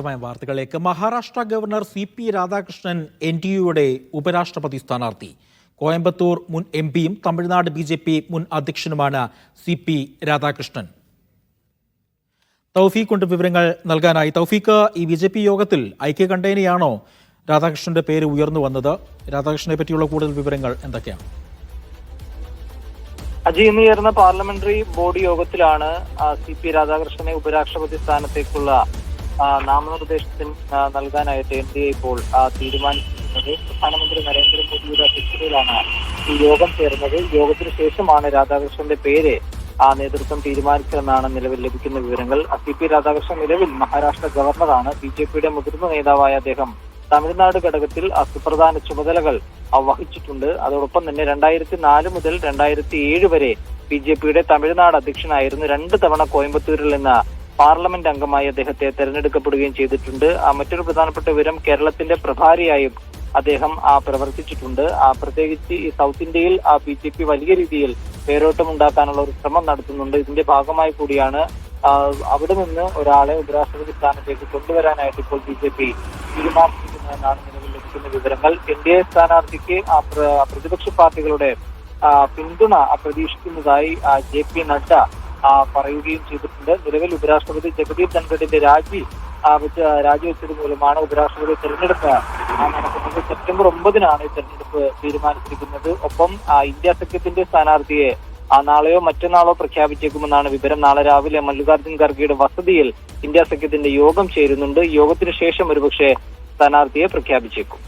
വിശദമായ വാർത്തകളിലേക്ക്. Maharashtra governor C P Radhakrishnan N D യുടെ ഉപരാഷ്ട്രപതി സ്ഥാനാർത്ഥി. കോയമ്പത്തൂർ മുൻ എം പിയും തമിഴ്നാട് ബി ജെ പി മുൻ അധ്യക്ഷനുമാണ് സി പി രാധാകൃഷ്ണൻ. തൗഫീഖ് കൊണ്ട് വിവരങ്ങൾ നൽകാനായി. തൗഫീഖ് ഈ ബി ജെ പി യോഗത്തിൽ ഐക്യകണ്ഠേനയാണോ രാധാകൃഷ്ണന്റെ പേര് ഉയർന്നു വന്നത്? രാധാകൃഷ്ണനെ പറ്റിയുള്ള കൂടുതൽ വിവരങ്ങൾ എന്തൊക്കെയാണ്? അജി ഇന്ന് ചേർന്ന പാർലമെന്ററി ബോർഡ് യോഗത്തിലാണ് സി പി രാധാകൃഷ്ണനെ ഉപരാഷ്ട്രപതി സ്ഥാനത്തേക്കുള്ള നാമനിർദ്ദേശത്തിന് നൽകാനായിട്ട് എൻ ഡി എ ഇപ്പോൾ തീരുമാനിച്ചിരിക്കുന്നത്. പ്രധാനമന്ത്രി നരേന്ദ്രമോദിയുടെ അധ്യക്ഷതയിലാണ് ഈ യോഗം ചേർന്നത് യോഗത്തിന് ശേഷമാണ് രാധാകൃഷ്ണന്റെ പേര് ആ നേതൃത്വം തീരുമാനിച്ചതെന്നാണ് നിലവിൽ ലഭിക്കുന്ന വിവരങ്ങൾ. സി പി രാധാകൃഷ്ണൻ നിലവിൽ മഹാരാഷ്ട്ര ഗവർണറാണ്. ബി ജെ പിയുടെ മുതിർന്ന നേതാവായ അദ്ദേഹം തമിഴ്നാട് ഘടകത്തിൽ സുപ്രധാന ചുമതലകൾ വഹിച്ചിട്ടുണ്ട്. അതോടൊപ്പം തന്നെ രണ്ടായിരത്തി നാല് മുതൽ രണ്ടായിരത്തി ഏഴ് വരെ ബി ജെ പിയുടെ തമിഴ്നാട് അധ്യക്ഷനായിരുന്നു. രണ്ട് തവണ കോയമ്പത്തൂരിൽ നിന്ന് പാർലമെന്റ് അംഗമായി അദ്ദേഹത്തെ തെരഞ്ഞെടുക്കപ്പെടുകയും ചെയ്തിട്ടുണ്ട്. മറ്റൊരു പ്രധാനപ്പെട്ട വിവരം കേരളത്തിന്റെ പ്രഭാരിയായും അദ്ദേഹം ആ, പ്രവർത്തിച്ചിട്ടുണ്ട്. ആ, പ്രത്യേകിച്ച് ഈ സൗത്ത് ഇന്ത്യയിൽ ബി ജെ പി വലിയ രീതിയിൽ പേരോട്ടം ഉണ്ടാക്കാനുള്ള ഒരു ശ്രമം നടത്തുന്നുണ്ട്. ഇതിന്റെ ഭാഗമായി കൂടിയാണ് അവിടെ നിന്ന് ഒരാളെ ഉപരാഷ്ട്രപതി സ്ഥാനത്തേക്ക് കൊണ്ടുവരാനായിട്ട് ഇപ്പോൾ ബി ജെ പി തീരുമാനിച്ചിരിക്കുന്നതെന്നാണ് നിലവിൽ ലഭിക്കുന്ന വിവരങ്ങൾ. എൻ ഡി എ സ്ഥാനാർത്ഥിക്ക് പ്രതിപക്ഷ പാർട്ടികളുടെ പിന്തുണ പ്രതീക്ഷിക്കുന്നതായി ജെ പി നഡ്ഡ പറയുകയും ചെയ്തിട്ടുണ്ട്. നിലവിൽ ഉപരാഷ്ട്രപതി ജഗദീപ് ധൻഖഡിന്റെ രാജി രാജിവെച്ചത് മൂലമാണ് ഉപരാഷ്ട്രപതി തെരഞ്ഞെടുപ്പ് നടക്കുന്നത്. സെപ്റ്റംബർ ഒമ്പതിനാണ് ഈ തെരഞ്ഞെടുപ്പ് തീരുമാനിച്ചിരിക്കുന്നത്. ഒപ്പം ഇന്ത്യ സഖ്യത്തിന്റെ സ്ഥാനാർത്ഥിയെ ആ നാളെയോ മറ്റന്നാളോ പ്രഖ്യാപിച്ചേക്കുമെന്നാണ് വിവരം. നാളെ രാവിലെ മല്ലികാർജുൻ ഖർഗെയുടെ വസതിയിൽ ഇന്ത്യ സഖ്യത്തിന്റെ യോഗം ചേരുന്നുണ്ട്. യോഗത്തിന് ശേഷം ഒരുപക്ഷെ സ്ഥാനാർത്ഥിയെ പ്രഖ്യാപിച്ചേക്കും.